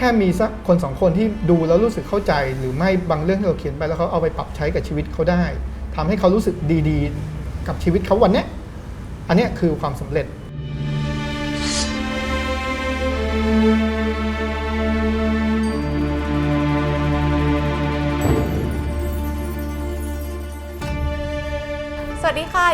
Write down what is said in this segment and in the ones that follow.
แค่มีสักคนสองคนที่ดูแล้วรู้สึกเข้าใจ หรือไม่บางเรื่องที่เราเขียนไปแล้วเขาเอาไปปรับใช้กับชีวิตเขาได้ทำให้เขารู้สึกดีๆ กับชีวิตเขาวันนี้อันนี้คือความสำเร็จ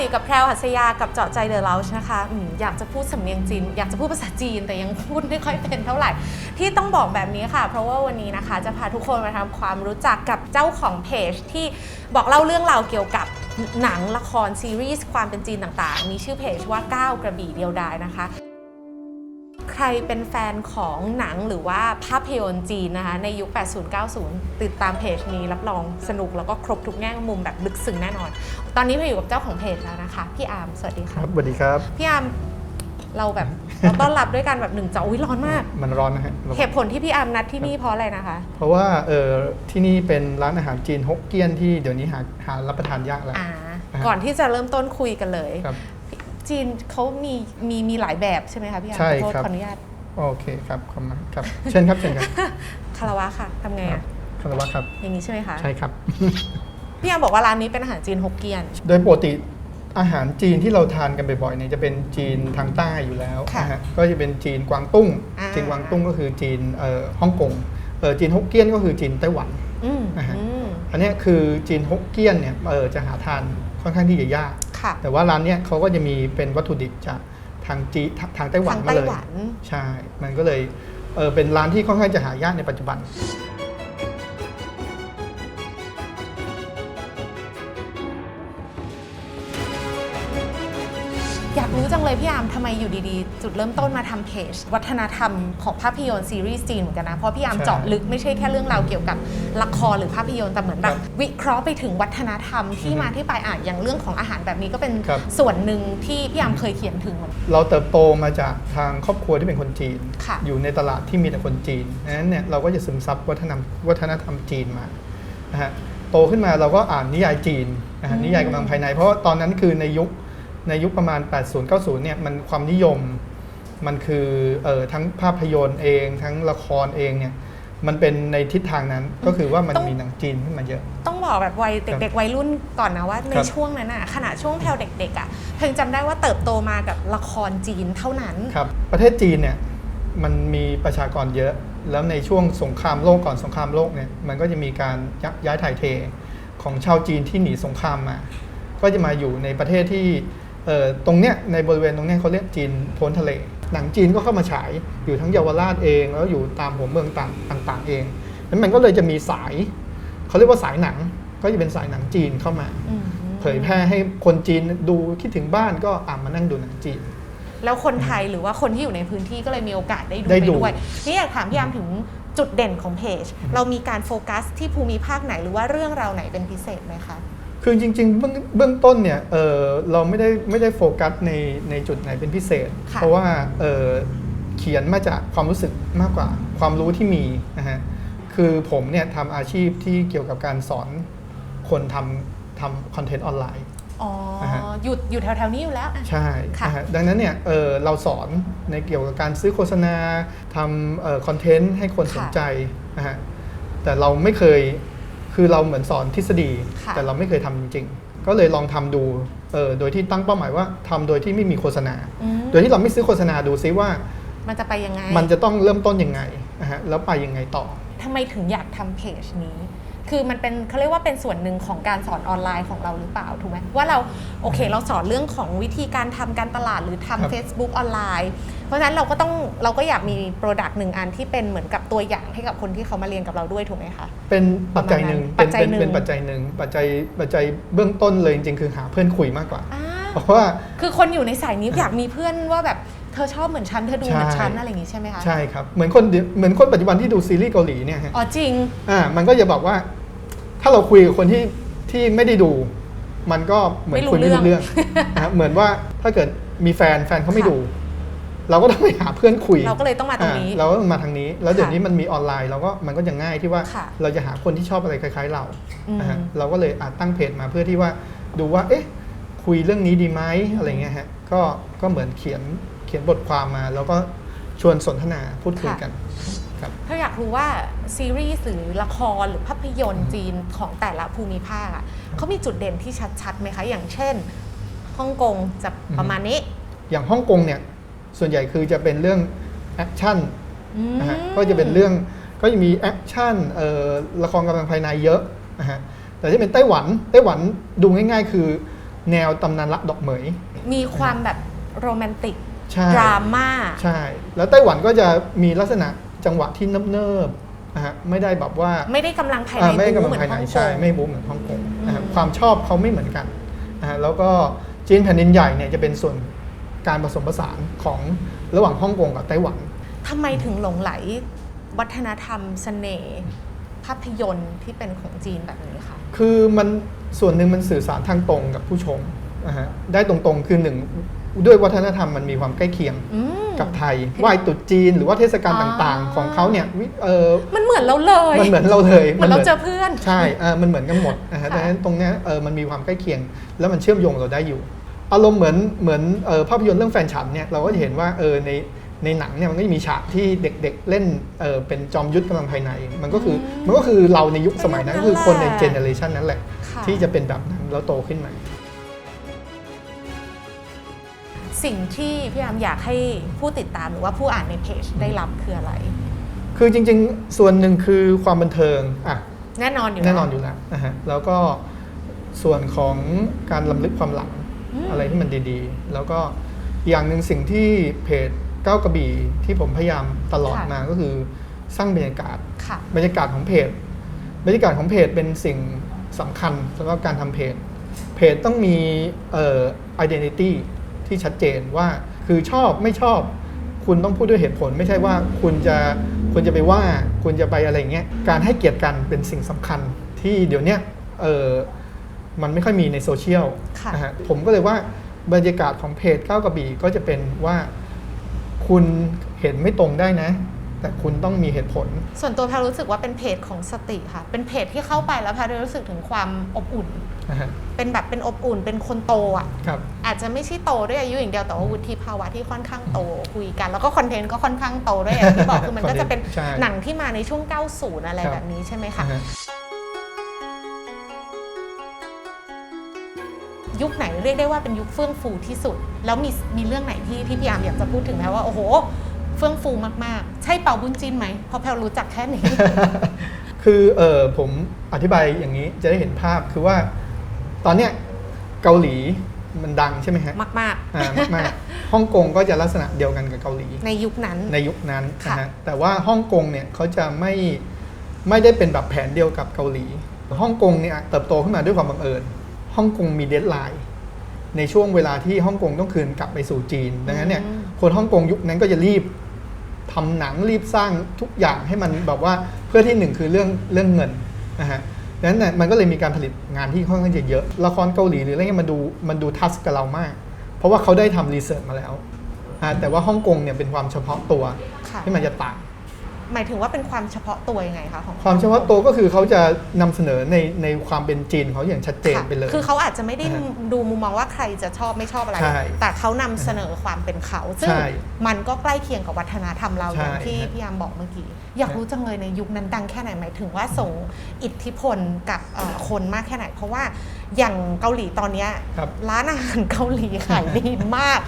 อยู่กับแพรวหัสยากับเจาะใจเดอะเลาชนะคะอืมอยากจะพูดสำเนียงจีน อยากจะพูดภาษาจีนแต่ยังพูดไม่ค่อยเป็นเท่าไหร่ ที่ต้องบอกแบบนี้ค่ะ เพราะว่าวันนี้นะคะจะพาทุกคนมาทำความรู้จักกับเจ้าของเพจที่บอกเล่าเรื่องราวเกี่ยวกับหนังละครซีรีส์ความเป็นจีนต่างๆ มีชื่อเพจว่าก้าวกระบี่เดียวดายนะคะ ใครเป็นแฟนของหนังหรือว่าภาพยนตร์จีนนะคะในยุค 80-90 ติดตามเพจนี้รับรองสนุกแล้วก็ครบทุกแง่มุมแบบลึกซึ้งแน่นอน ตอนนี้เราอยู่กับเจ้าของเพจแล้วนะคะ พี่อาร์มสวัสดีคค่ะรับสวัสดีครับ พี่อาร์มเราแบบเราต้อนรับด้วยกันแบบหนึ่งจออุ้ยร้อนมาก มันร้อนนะฮะเหตุผลที่พี่อาร์มนัดที่นี่เพราะอะไรนะคะ เพราะว่าเออที่นี่เป็นร้านอาหารจีนฮกเกี้ยนที่เดี๋ยวนี้หาหารับประทานยากแล้วอ่าอ่าก่อนที่จะเริ่มต้นคุยกันเลยครับ จีนเขามีมีมีหลายแบบใช่ไหมคะพี่อาร์มใช่ขอโทษครับ ขออนุญาตโอเคครับขอบคุณมากครับ เชิญครับเชิญครับคารวะค่ะทำไงครับอะคารวะครับ อย่างนี้ใช่ไหมคะใช่ครับ พี่อาร์มบอกว่าร้านนี้เป็นอาหารจีนฮกเกี้ยน โดยปกติอาหารจีนที่เราทานกันบ่อยๆเนี่ยจะเป็นจีนทางใต้อยู่แล้วค่ะนะฮะก็จะเป็นจีนกวางตุ้ง อ่า จีนกวางตุ้งก็คือจีนเอ่อฮ่องกงเอ่อจีนฮกเกี้ยนก็คือจีนไต้หวัน อืมอ่าฮะ อืมอันเนี้ยคือจีนฮกเกี้ยนเนี่ยเออจะหาทานค่อนข้างที่จะยาก ค่ะ แต่ว่าร้านเนี้ยเขาก็จะมีเป็นวัตถุดิบจากทางจีทางทางไต้หวันทางมาไต้เลยหวันใช่ มันก็เลยเออเป็นร้านที่ค่อนข้างจะหายากในปัจจุบัน อยากรู้จังเลยพี่อาร์มทำไมอยู่ดีๆ จุดเริ่มต้นมาทำเพจวัฒนธรรมของภาพยนตร์ซีรีส์จีนเหมือนกันนะ เพราะพี่อาร์มใช่เจาะลึกไม่ใช่แค่เรื่องราวเกี่ยวกับละครหรือภาพยนตร์แต่เหมือนแบบครับวิเคราะห์ไปถึงวัฒนธรรมที่อือฮึมาที่ไปอะอย่างเรื่องของอาหารแบบนี้ก็เป็นครับ ส่วนหนึ่งที่พี่อาร์มเคยเขียนถึงเหมือนกันเราเติบโตมาจากทางครอบครัวที่เป็นคนจีน ค่ะ อยู่ในตลาดที่มีแต่คนจีนดังนั้นเนี่ยเราก็จะซึมซับวัฒนธรรมวัฒนธรรมจีนมานะฮะโตขึ้นมาเราก็อ่านนิยายจีนนะฮะอืมนิยายกำลังภายใน เพราะว่าตอนนั้นคือในยุค ในยุคประมาณ 80-90เนี่ยมันความนิยมมันคือเอ่อทั้งภาพยนตร์เอง ทั้งละครเองเนี่ยมันเป็นในทิศทางนั้นก็คือว่ามันมีหนังจีนขึ้นมาเยอะ ต้องบอกแบบวัยเด็กๆวัยรุ่นก่อนนะว่าในครับช่วงนั้นอะขณะช่วงแพลวเด็กๆอะเพิ่งจำได้ว่าเติบโตมากับละครจีนเท่านั้นครับประเทศจีนเนี่ยมันมีประชากรเยอะ แล้วในช่วงสงครามโลกก่อนสงครามโลกเนี่ยมันก็จะมีการยักย้ายถ่ายเทของชาวจีนที่หนีสงครามมา ก็จะมาอยู่ในประเทศที่เอ่อ ตรงเนี้ยในบริเวณตรงเนี้ยเขาเรียกจีนพ้นทะเล หนังจีนก็เข้ามาฉายอยู่ทั้งเยาวราชเอง แล้วอยู่ตามหัวเมืองต่างต่างๆเองแล้วมันก็เลยจะมีสายเขาเรียกว่าสายหนังก็จะเป็นสายหนังจีนเข้ามาอืมเผยแพร่ให้คนจีนดูคิดถึงบ้านก็อ่ามานั่งดูหนังจีน แล้วคนไทยหรือว่าคนที่อยู่ในพื้นที่ก็เลยมีโอกาสได้ดูได้ไปดูด้วยนี่อยากถามพี่ยามถึงจุดเด่นของเพจ เรามีการโฟกัสที่ภูมิภาคไหนหรือว่าเรื่องราวไหนเป็นพิเศษไหมคะ คือจริงๆเบื้องเบื้องต้นเนี่ยเออเราไม่ได้ไม่ได้โฟกัสในในจุดไหนเป็นพิเศษ ค่ะ เพราะว่าเออเขียนมาจากความรู้สึกมากกว่า ความรู้ที่มีนะฮะคือผมเนี่ยทำอาชีพที่เกี่ยวกับการสอนคนทำทำคอนเทนต์ออนไลน์ อ๋อนะฮะ อยู่อยู่แถวๆนี้อยู่แล้วอะ ใช่ค่ะนะฮะดังนั้นเนี่ยเออเราสอนในเกี่ยวกับการซื้อโฆษณาทำคอนเทนต์ให้คนสนใจนะฮะแต่เราไม่เคย คือเราเหมือนสอนทฤษฎี ค่ะ แต่เราไม่เคยทำจริงๆ ก็เลยลองทำดูเออโดยที่ตั้งเป้าหมายว่าทำโดยที่ไม่มีโฆษณา อืมโดยที่เราไม่ซื้อโฆษณาดูซิว่า มันจะไปยังไงมันจะต้องเริ่มต้นยังไงนะฮะแล้วไปยังไงต่อ ทำไมถึงอยากทำเพจนี้ คือมันเป็นเขาเรียกว่าเป็นส่วนหนึ่งของการสอนออนไลน์ของเราหรือเปล่าถูกไหมว่าเราโอเค เราสอนเรื่องของวิธีการทำการตลาดหรือทำครับ Facebook ออนไลน์ เพราะฉะนั้นเราก็ต้องเราก็อยากมีโปรดักต์หนึ่งอันที่เป็นเหมือนกับตัวอย่างให้กับคนที่เขามาเรียนกับเราด้วยถูกไหมคะเป็นปัจจัยหนึ่งประมาณนั้นเป็นเป็นปัจจัยหนึ่งเป็นปัจจัยหนึ่งปัจจัยปัจจัยเบื้องต้นเลยจริงๆคือหาเพื่อนคุยมากกว่าอ่าเพราะว่าคือคนอยู่ในสายนี้อยากมีเพื่อนว่าแบบ เธอชอบเหมือนฉันเธอดูเหมือนใช่ฉันอะไรอย่างงี้ใช่ไหมคะใช่ครับเหมือนคนเดี๋ยวเหมือนคนปัจจุบันที่ดูซีรีส์เกาหลีเนี่ยฮะอ๋อจริงอ่ามันก็จะบอกว่า ถ้าเราคุยกับคนที่ที่ไม่ได้ดู มันก็เหมือนไม่รู้คุยไม่รู้เรื่เรื่อองงนะฮะเหมือนว่าถ้าเกิดมีแฟนแฟนเขาไม่ค่ะดู เราก็ต้องไปหาเพื่อนคุย เราก็เลยต้องมาตรงนี้อ่าเราก็ต้องมาทางนี้ แล้วเดี๋ยวค่ะนี้มันมีออนไลน์เราก็มันก็จะง่ายที่ว่าค่ะเราจะหาคนที่ชอบอะไรคล้าย ๆ เราอืมนะฮะเราก็เลยอาจตั้งเพจมาเพื่อที่ว่าดูว่า เอ๊ะ คุยเรื่องนี้ดีไหมอะไรเงี้ยฮะก็ก็เหมือนเขียนเขียนบทความมา แล้วก็ชวนสนทนาพูดคุยกันครับถ้าอยากรู้ว่าซีรีส์หรือละครหรือภาพยนตร์จีนของแต่ละภูมิภาคอะเขามีจุดเด่นที่ชัดๆไหมคะ อย่างเช่นฮ่องกงจะประมาณนี้ อย่างฮ่องกงเนี่ยส่วนใหญ่คือจะเป็นเรื่องแอคชั่นอืมนะฮะก็จะเป็นเรื่องก็จะมีแอคชั่นเอ่อละครกำลังภายในเยอะนะฮะแต่ที่เป็นไต้หวันไต้หวันดูง่าย ๆ คือแนวตำนานรักดอกเหมย มีความแบบโรแมนติก ใช่ ดราม่า ใช่ แล้วไต้หวันก็จะมีลักษณะจังหวะที่เนิบๆนะฮะไม่ได้แบบว่าไม่ได้กำลังภายในอ่าไม่ได้บู๊กำลังเหมือนภายในฮ่องกใช่งไม่บู๊เหมือนฮ่องกงนะฮะอืมความชอบเขาไม่เหมือนกันนะฮะแล้วก็จีนแผ่นดินใหญ่เนี่ยจะเป็นส่วนการผสมผสานของระหว่างฮ่องกงกับไต้หวัน ทำไมถึงหลงไหล วัฒนธรรมเสน่ห์ภาพยนตร์ที่เป็นของจีนแบบนี้คะคือมันส่วนหนึ่งมันสื่อสารทางตรงกับผู้ชมนะฮะได้ตรงๆคือหนึ่ง ด้วยวัฒนธรรมมันมีความใกล้เคียงอืมกับไทยไหว้ตรุษจีนหรือว่าเทศกาลอ๋อต่างๆ ของเขาเนี่ยวิเออมันเหมือนเราเลย มันเหมือนเราเลยเหมือนเราเจอเพื่อนใช่เออมันเหมือนกันหมดนะฮะค่ะดังนั้นตรงเนี้ยเออมันมีความใกล้เคียง แล้วมันเชื่อมโยงเราได้อยู่ อารมณ์เหมือนเหมือนเออภาพยนตร์เรื่องแฟนฉันเนี่ยเราก็จะเห็นว่าเออในในหนังเนี่ยมันก็จะมีฉากที่เด็กๆเล่นเออเป็นจอมยุทธกำลังภายใน มันก็คือมันก็คือเราในยุคสมัยนั้นก็คือคนในเจเนอเรชันนั้นแหละค่ะที่จะเป็นแบบนั้นแล้วโตขึ้นมา สิ่งที่พี่อามอยากให้ผู้ติดตามหรือว่าผู้อ่านในเพจได้รับคืออะไร คือจริงๆ ส่วนหนึ่งคือความบันเทิงอะแน่นอนอยู่แน่นอนอยู่แล้วนะฮะแล้วก็ส่วนของการลำลึกความหลังมอะไรที่มันดีๆ แล้วก็อีกอย่างหนึ่งสิ่งที่เพจก้าวกระบี่ที่ผมพยายามตลอดมาก็คือสร้างบรรยากาศค่ะบรรยากาศของเพจ บรรยากาศของเพจเป็นสิ่งสำคัญสำหรับการทำเพจ เพจต้องมีเอ่อ identity ที่ชัดเจนว่าคือชอบไม่ชอบ คุณต้องพูดด้วยเหตุผล ไม่ใช่ว่าคุณจะคุณจะไปว่าคุณจะไปอะไรอย่างเงี้ยการให้เกียรติกันเป็นสิ่งสำคัญที่เดี๋ยวเนี้ยเออมันไม่ค่อยมีในโซเชียลค่ะนะฮะผมก็เลยว่าบรรยากาศของเพจก้าวกระบี่ก็จะเป็นว่าคุณเห็นไม่ตรงได้นะ แต่คุณต้องมีเหตุผล ส่วนตัวแพรรู้สึกว่าเป็นเพจของสติค่ะ เป็นเพจที่เข้าไปแล้วแพรรู้สึกถึงความอบอุ่นนะฮะ เป็นแบบเป็นอบอุ่นเป็นคนโตอะครับอาจจะไม่ใช่โตด้วยอายุอย่างเดียวแต่ว่าวุฒิภาวะที่ค่อนข้างโตคุยกัน แล้วก็คอนเทนต์ก็ค่อนข้างโตด้วยอย่างที่บอกคือมันก็จะเป็นใช่หนังที่มาในช่วง 90 อะไรครับแบบนี้ใช่ไหมคะนะฮะยุคไหนเรียกได้ว่าเป็นยุคเฟื่องฟูที่สุด แล้วมีมีเรื่องไหนที่ที่พี่ยามอยากจะพูดถึงไหมว่าโอ้โห เฟื่องฟูมากๆ ใช่เป่าบุญจินไหมเพราะแพลรู้จักแค่นี้คือเออผมอธิบายอย่างนี้จะได้เห็นภาพคือว่า ตอนเนี้ยเกาหลีมันดังใช่ไหมฮะมากอ่ามากๆฮ่องกงก็จะลักษณะเดียวกันกับเกาหลีๆในยุคนั้น ในยุคนั้นค่ะ นะฮะแต่ว่าฮ่องกงเนี่ยเขาจะไม่ไม่ได้เป็นแบบแผนเดียวกับเกาหลีฮ่องกงเนี่ยเติบโตขึ้นมาด้วยความบังเอิญฮ่องกงมีเดดไลน์ในช่วงเวลาที่ฮ่องกงต้องคืนกลับไปสู่จีนดังนั้นเนี่ยอืมคนฮ่องกงยุคนั้นก็จะรีบทำหนังรีบสร้างทุกอย่างให้มันแบบว่าเพื่อที่หนึ่งคือเรื่องเรื่องเงินนะฮะ ดังนั้นเนี่ยมันก็เลยมีการผลิตงานที่ค่อนข้างจะเยอะละครเกาหลีหรืออะไรเงี้ยมันดูมันดูทัชกับเรามาก เพราะว่าเขาได้ทำรีเสิร์ชมาแล้วอ่าแต่ว่าฮ่องกงเนี่ยเป็นความเฉพาะตัวค่ะ ที่มันจะต่าง หมายถึงว่าเป็นความเฉพาะตัวยังไงคะของความเฉพาะตัวก็คือเขาจะนำเสนอในในความเป็นจีนเขาอย่างชัดเจนค่ะไปเลย คือเขาอาจจะไม่ได้อ่าฮะดูมุมมองว่าใครจะชอบไม่ชอบอะไรใช่แต่เขานำเสนอความเป็นเขา ซึ่งใช่มันก็ใกล้เคียงกับวัฒนธรรมเราใช่อย่างที่ฮะพี่ยามบอกเมื่อกี้ อยากรู้จังเลยในยุคนั้นดังแค่ไหนหมายถึงว่าส่งอิทธิพลกับเอ่อคนมากแค่ไหน เพราะว่าอย่างเกาหลีตอนเนี้ยครับร้านอาหารเกาหลีขายดีมาก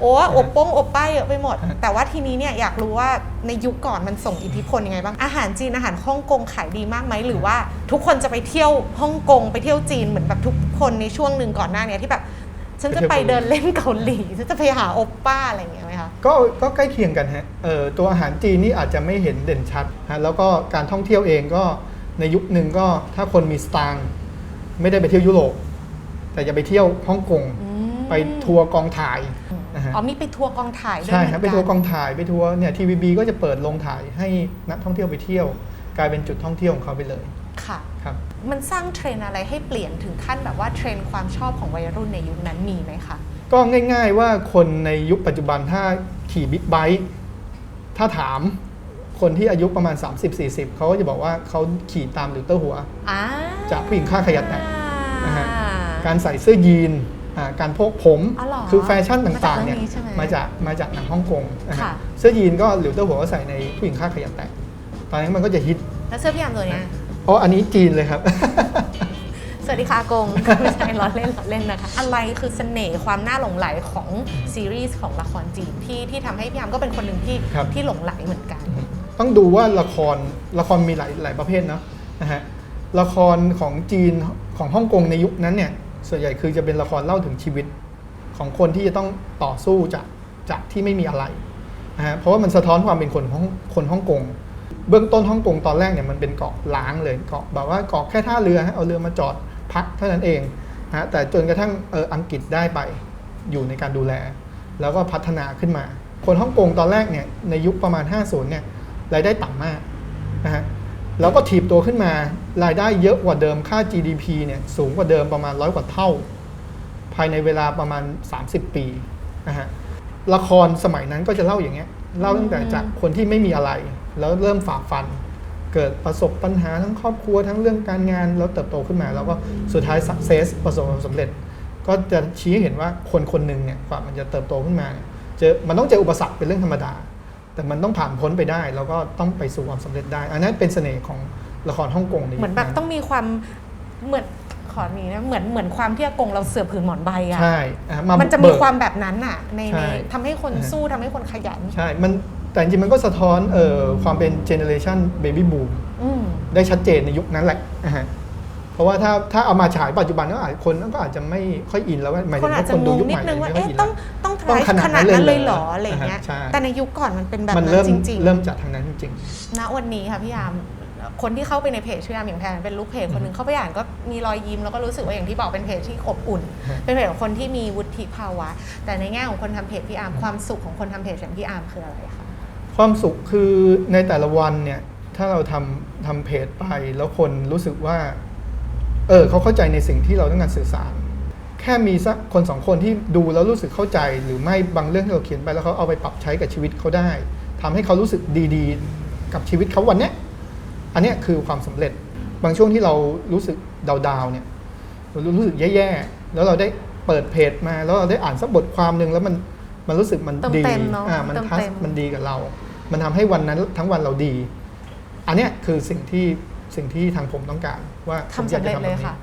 โอ้อบป้งอบป้ายเยอะไปหมดฮะแต่ว่าทีนี้เนี่ยอยากรู้ว่าในยุคก่อนมันส่งอิทธิพลยังไงบ้างอาหารจีนอาหารฮ่องกงขายดีมากไหมหรือว่าทุกคนจะไปเที่ยวฮ่องกงไปเที่ยวจีนเหมือนแบบทุกคนในช่วงหนึ่งก่อนหน้าเนี้ยที่แบบฉันจะไปเดินเล่นเกาหลีฉันจะไปหาโอปป้าอะไรอย่างเงี้ยไหมคะก็ก็ใกล้เคียงกันฮะเอ่อตัวอาหารจีนนี่อาจจะไม่เห็นเด่นชัดฮะแล้วก็การท่องเที่ยวเองก็ในยุคหนึ่งก็ถ้าคนมีสตางค์ไม่ได้ไปเที่ยวยุโรปแต่จะไปเที่ยวฮ่องกงอืมไปทัวร์กองถ่ายนะ ฮะอ๋อมีไปทัวร์กองถ่ายด้วยใช่เหมืฮะอนไปกันทัวร์กองถ่ายไปทัวร์เนี่ยทีวีบีก็จะเปิดโรงถ่ายให้นักท่องเที่ยวไปเที่ยว กลายเป็นจุดท่องเที่ยวของเขาไปเลยค่ะ ครับ มันสร้างเทรนด์อะไรให้เปลี่ยนถึงขั้นแบบว่าเทรนด์ความชอบของวัยรุ่นในยุคนั้นมีไหมคะ ก็ง่าย ๆ ว่าคนในยุคปัจจุบันถ้าขี่บิ๊กไบค์ถ้าถามคนที่อายุประมาณ 30-40 เขาก็จะบอกว่าเขาขี่ตามหลิวเตอร์หัว อ่าจากผู้หญิงฆ่าขยะแตกนะฮะอ่าการใส่เสื้อยีนอ่า การโพกผม อ๋อเหรอคือแฟชั่นต่างๆเนี่ยมาจากเรื่องนี้ใช่ไหมมาจากมาจากหนังฮ่องกงนะฮะค่ะ เสื้อยีนก็หลิวเต้าหัวก็ใส่ในผู้หญิงค่าขยันแตกตอนนั้นมันก็จะฮิตแล้วเสื้อพี่อาร์มตัวเนี้ยอ๋ออันนี้จีนเลยครับ สวัสดีค่ะอากง ไม่ใช่ล้อเล่นล้อเล่นนะคะ อะไรคือเสน่ห์ความน่าหลงไหลของซีรีส์ของละครจีนที่ที่ทำให้พี่อาร์มก็เป็นคนหนึ่งที่ครับ ที่หลงไหลเหมือนกัน ต้องดูว่าละครละครมีหลายหลายประเภทเนาะนะฮะละครของจีนของฮ่องกงในยุคนั้นเนี่ย ส่วนใหญ่คือจะเป็นละครเล่าถึงชีวิตของคนที่จะต้องต่อสู้จากจากที่ไม่มีอะไรนะฮะเพราะว่ามันสะท้อนความเป็นคนของคนฮ่องกงเบื้องต้นฮ่องกงตอนแรกเนี่ยมันเป็นเกาะล้างเลยเกาะแบบว่าเกาะแค่ท่าเรือเอาเรือมาจอดพักเท่านั้นเองนะฮะแต่จนกระทั่งเอออังกฤษได้ไปอยู่ในการดูแล แล้วก็พัฒนาขึ้นมา คนฮ่องกงตอนแรกเนี่ยในยุคประมาณ 50เนี่ยรายได้ต่ำมากนะฮะ แล้วก็ถีบตัวขึ้นมา รายได้เยอะกว่าเดิมค่า GDP เนี่ยสูงกว่าเดิมประมาณร้อยกว่าเท่า ภายในเวลาประมาณ 30 ปีนะฮะละครสมัยนั้นก็จะเล่าอย่างเงี้ยเล่าตั้งแต่จากคนที่ไม่มีอะไร แล้วเริ่มฝ่าฟัน เกิดประสบปัญหาทั้งครอบครัวทั้งเรื่องการงานแล้วเติบโตขึ้นมา แล้วก็สุดท้าย success ประสบความสำเร็จ ก็จะชี้ให้เห็นว่าคนคนหนึ่งเนี่ยกว่ามันจะเติบโตขึ้นมาเนี่ยเจอมันต้องเจออุปสรรคเป็นเรื่องธรรมดา แต่มันต้องผ่านพ้นไปได้ แล้วก็ต้องไปสู่ความสำเร็จได้ อันนั้นเป็นเสน่ห์ของละครฮ่องกงในยุคเหมือนแบบนั้นต้องมีความเหมือนขอนี้นะเหมือนเหมือนความที่อากงเราเสือผืนหมอนใบอะใช่อะมันจะมีเบิกความแบบนั้นอะในใช่ในทำให้คนอ่าฮะสู้ทำให้คนขยัน ใช่ มันแต่จริงๆมันก็สะท้อนเอ่อความเป็นเจเนเรชันเบบี้บูมอืมได้ชัดเจนในยุคนั้นแหละอะฮะ เพราะว่าถ้าถ้าเอามาฉายปัจจุบันก็อาจคนก็อาจจะไม่ค่อยอินแล้วหมายคถึนงอาจว่าจะคนงดูงยุคนิใหดม่นึงว่าไม่ค่อยเอ๊ะอินต้องแล้วต้องต้องทายขนาดขนาดนั้นนั้นเลเลยยเหเหรรอออะไรอย่างเงี้ยอ่าฮะใช่แต่ในยุคก่อนมันเป็นแบบมันนั้เริ่นมจริงเริ่มจากทางนั้นจริงๆณวันนี้ค่ะพี่ยามคนที่เข้าไปในเพจชื่อยามอย่างแพนเป็นลูกเพจคนหนึ่งเข้าไปอ่านก็มีรอยยิ้มแล้วก็รู้สึกว่าอย่างที่บอกเป็นเพจที่อบอุ่นฮะเป็นเพจของคนที่มีวุฒิภาวะ แต่ในแง่ของคนทำเพจพี่อาร์มความสุขของคนทำเพจอย่างพี่อาร์มคืออะไรคะๆความสุขคือในแต่ละวันเนี่ยถ้าเราทำทำเพจไปแล้วคนรู้สึกว่า เออเขาเข้าใจในสิ่งที่เราต้องการสื่อสาร แค่มีสักคนสองคนที่ดูแล้วรู้สึกเข้าใจ หรือไม่บางเรื่องที่เราเขียนไปแล้วเขาเอาไปปรับใช้กับชีวิตเขาได้ทำให้เขารู้สึกดีๆ กับชีวิตเขาวันเนี้ยอันเนี้ยคือความสำเร็จบางช่วงที่เรารู้สึกดาวๆเนี่ยเรารู้สึกแย่ๆแล้วเราได้เปิดเพจมาแล้วเราได้อ่านสักบทความหนึ่งแล้วมันมันรู้สึกมันเติมดีเต็มเนอะอ่ามันเติมทัสเต็มมันดีกับเรา มันทำให้วันนั้นทั้งวันเราดี อันเนี้ยคือสิ่งที่ สิ่งที่ทางผมต้องการว่าผมทำอยากสำจะเร็จทำเลแบบยนี้ค่ะ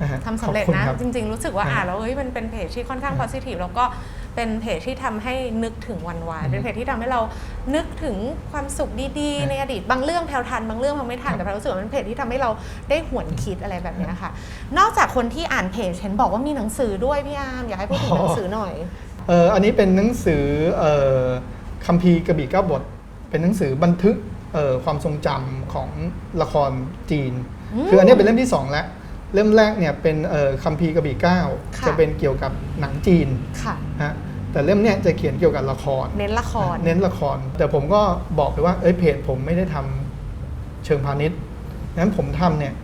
นะฮะทำสำเร็จขอบคุณนะครับจริง ๆ รู้สึกว่าอ่าอ่านแล้วเฮ้ยมันเป็นเพจที่ค่อนข้าง positive แล้วก็เป็นเพจที่ทำให้นึกถึงวันวาน อืมเป็นเพจที่ทำให้เรานึกถึงความสุขดีๆในอดีต บางเรื่องแพลวทันบางเรื่องแพลวไม่ทัน ครับแต่แพลวรู้สึกว่ามันเป็นเพจที่ทำให้เราได้หวนคิดอะไรแบบเนี้ยค่ะ นอกจากคนที่อ่านเพจเห็นบอกว่ามีหนังสือด้วยพี่อาร์มอยากให้พูดถึงหนังสือหน่อย เอ่ออันนี้เป็นหนังสือเอ่อคัมภีร์กระบี่เก้าบท เป็นหนังสือบันทึกเอ่อความทรงจำของละครจีนอืมคืออันนี้เป็นเล่มที่สองแล้ว เล่มแรกเนี่ยเป็นเอ่อคัมภีร์กระบี่เก้าค่ะจะเป็นเกี่ยวกับหนังจีนค่ะฮะแต่เล่มเนี้ยจะเขียนเกี่ยวกับละคร เน้นละคร เน้นละคร แต่ผมก็บอกไปว่าเอ้ยเพจผมไม่ได้ทำเชิงพาณิชย์งั้นผมทำเนี่ย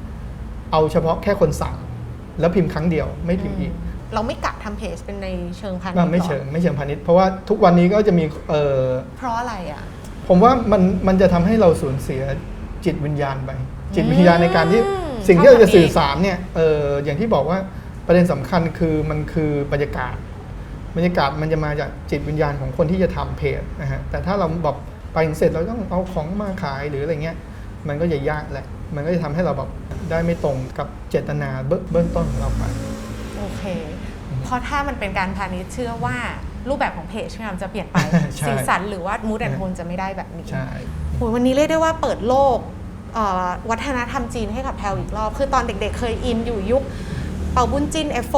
เอาเฉพาะแค่คนสั่ง แล้วพิมพ์ครั้งเดียวไม่พิมพ์อีกเราไม่กะทำเพจเป็นในเชิงพาณิชย์มันไม่หรอเชิงไม่เชิงพาณิชย์เพราะว่าทุกวันนี้ก็จะมีเอ่อเพราะอะไรอะ ผมว่ามันมันจะทำให้เราสูญเสียจิตวิญญาณไปจิตวิญญาณในการที่อืมสิ่งที่เราจะชอบแบบนี้สื่อสารเนี่ยเอออย่างที่บอกว่าประเด็นสำคัญคือมันคือบรรยากาศ บรรยากาศมันจะมาจากจิตวิญญาณของคนที่จะทำเพจนะฮะแต่ถ้าเราแบบไปถึงเสร็จเราต้องเอาของมาขายหรืออะไรเงี้ยมันก็จะยากแหละมันก็จะทำให้เราแบบได้ไม่ตรงกับเจตนาเบื้องเบื้องต้นของเราไป โอเค เพราะถ้ามันเป็นการพาณิชย์เชื่อว่า รูปแบบของเพจพี่อาร์มจะเปลี่ยนไปใช่ สีสันหรือว่ามูดแอนโทนจะไม่ได้แบบนี้ ใช่ โหวันนี้เรียกได้ว่าเปิดโลกเอ่อวัฒนธรรมจีนให้กับแพลวอีกรอบ คือตอนเด็กๆเคยอินอยู่ยุค เป่าบุญจิน F4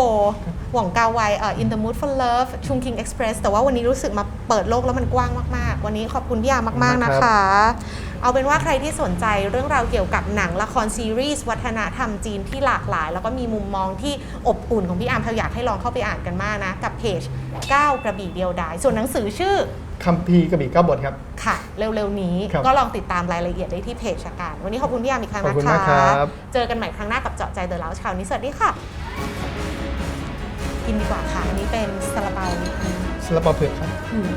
หว่องกาไวเอ่อ In the Mood for Love ชุง King Express แต่ว่าวันนี้รู้สึกมาเปิดโลกแล้วมันกว้างมากๆ วันนี้ขอบคุณพี่อาร์มมากๆนะคะ เอาเป็นว่าใครที่สนใจเรื่องราวเกี่ยวกับหนังละครซีรีส์วัฒนธรรมจีนที่หลากหลาย แล้วก็มีมุมมองที่อบอุ่นของพี่อาร์มแพลวอยากให้ลองเข้าไปอ่านกันมากนะ กับเพจก้าวกระบี่เดียวดายส่วนหนังสือชื่อคัมภีร์กระบี่เก้าบทครับ ค่ะ เร็วๆ นี้ครับก็ลองติดตามรายละเอียดได้ที่เพจชะการ วันนี้ขอบคุณพี่อาร์มอีกครั้งขอบนะคุณคะมากครับเจอกันใหม่ครั้งหน้ากับเจาะใจเดอะล u วชาวนี้สวัสดีค่ะ กินดีกว่าค่ะ อันนี้เป็นซาลาเปาสลับเปาเผือกครับอืม